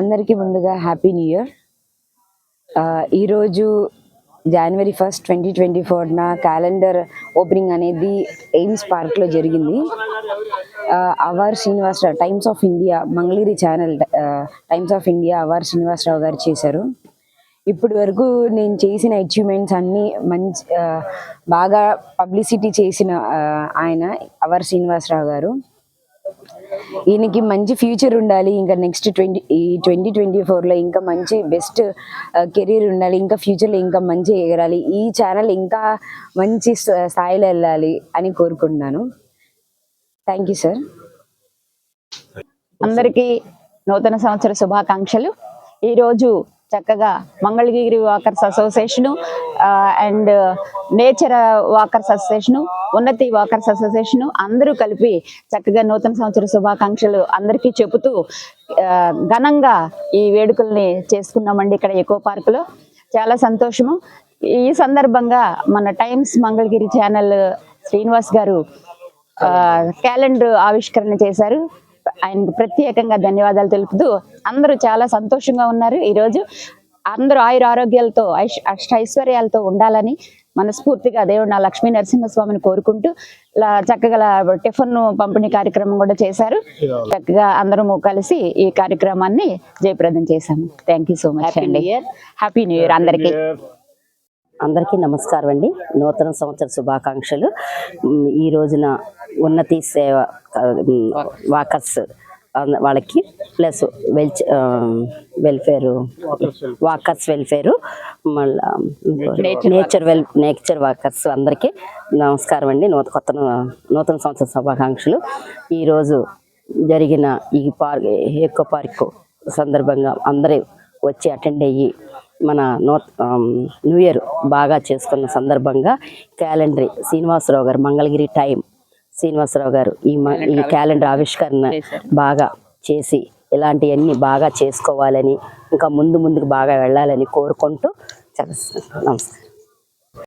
అందరికీ ముందుగా happy new year. ఈరోజు జనవరి ఫస్ట్ ట్వంటీ ట్వంటీ ఫోర్న క్యాలెండర్ ఓపెనింగ్ అనేది ఎయిమ్స్ పార్క్లో జరిగింది. Our Srinivasarao Times of India Mangalagiri channel Times of India our Srinivasarao గారు చేశారు. ఇప్పటి వరకు నేను చేసిన అచీవ్మెంట్స్ అన్నీ మంచి బాగా పబ్లిసిటీ చేసిన ఆయన అవర్ శ్రీనివాసరావు గారు. ఈయనకి మంచి ఫ్యూచర్ ఉండాలి. ఇంకా నెక్స్ట్ ట్వంటీ ఈ ట్వంటీ ట్వంటీ ఫోర్లో ఇంకా మంచి బెస్ట్ కెరీర్ ఉండాలి. ఇంకా ఫ్యూచర్లో ఇంకా మంచి ఎగరాలి. ఈ ఛానల్ ఇంకా మంచి స్థాయిలో వెళ్ళాలి అని కోరుకుంటున్నాను. థ్యాంక్ యూ సార్ అందరికీ నూతన సంవత్సర శుభాకాంక్షలు. ఈరోజు చక్కగా Mangalagiri walkers association and nature walkers association Unnathi walkers association అందరూ కలిపి చక్కగా నూతన సంవత్సర శుభాకాంక్షలు అందరికీ చెబుతూ ఘనంగా ఈ వేడుకల్ని చేసుకున్నామండి ఇక్కడ ఎకో పార్కులో. చాలా సంతోషము. ఈ సందర్భంగా మన టైమ్స్ మంగళగిరి ఛానల్ శ్రీనివాస్ గారు క్యాలెండర్ ఆవిష్కరణ చేశారు. ఆయనకు ప్రత్యేకంగా ధన్యవాదాలు తెలుపుతూ అందరూ చాలా సంతోషంగా ఉన్నారు. ఈరోజు అందరూ ఆయుర ఆరోగ్యాలతో ఐష్ అష్ట ఐశ్వర్యాలతో ఉండాలని మనస్ఫూర్తిగా దేవుడు నా లక్ష్మీ నరసింహస్వామిని కోరుకుంటూ ఇలా చక్కగా టిఫిన్ పంపిణీ కార్యక్రమం కూడా చేశారు. చక్కగా అందరము కలిసి ఈ కార్యక్రమాన్ని జయప్రదం చేశాము. థ్యాంక్ యూ సో మచ్ అండి. హ్యాపీ న్యూ ఇయర్ అందరికీ. అందరికీ నమస్కారం అండి. నూతన సంవత్సర శుభాకాంక్షలు. ఈ రోజున ఉన్నతి సేవ వాకర్స్ వాళ్ళకి plus well welfare walkers welfare మళ్ళీ నేచర్ వెల్ నేచర్ వాకర్స్ అందరికీ నమస్కారం అండి. నూత కొత్త నూతన సంవత్సర శుభాకాంక్షలు. ఈరోజు జరిగిన ఈ పార్క్ ఎకో పార్క్ సందర్భంగా అందరూ వచ్చి అటెండ్ అయ్యి మన నూ న్యూ ఇయర్ బాగా చేసుకున్న సందర్భంగా క్యాలెండర్ శ్రీనివాసరావు గారు మంగళగిరి టైం శ్రీనివాసరావు గారు ఈ మ- ఈ క్యాలెండర్ ఆవిష్కరణ బాగా చేసి ఇలాంటివన్నీ బాగా చేసుకోవాలని ఇంకా ముందు ముందుకు బాగా వెళ్ళాలని కోరుకుంటూ నమస్కారం.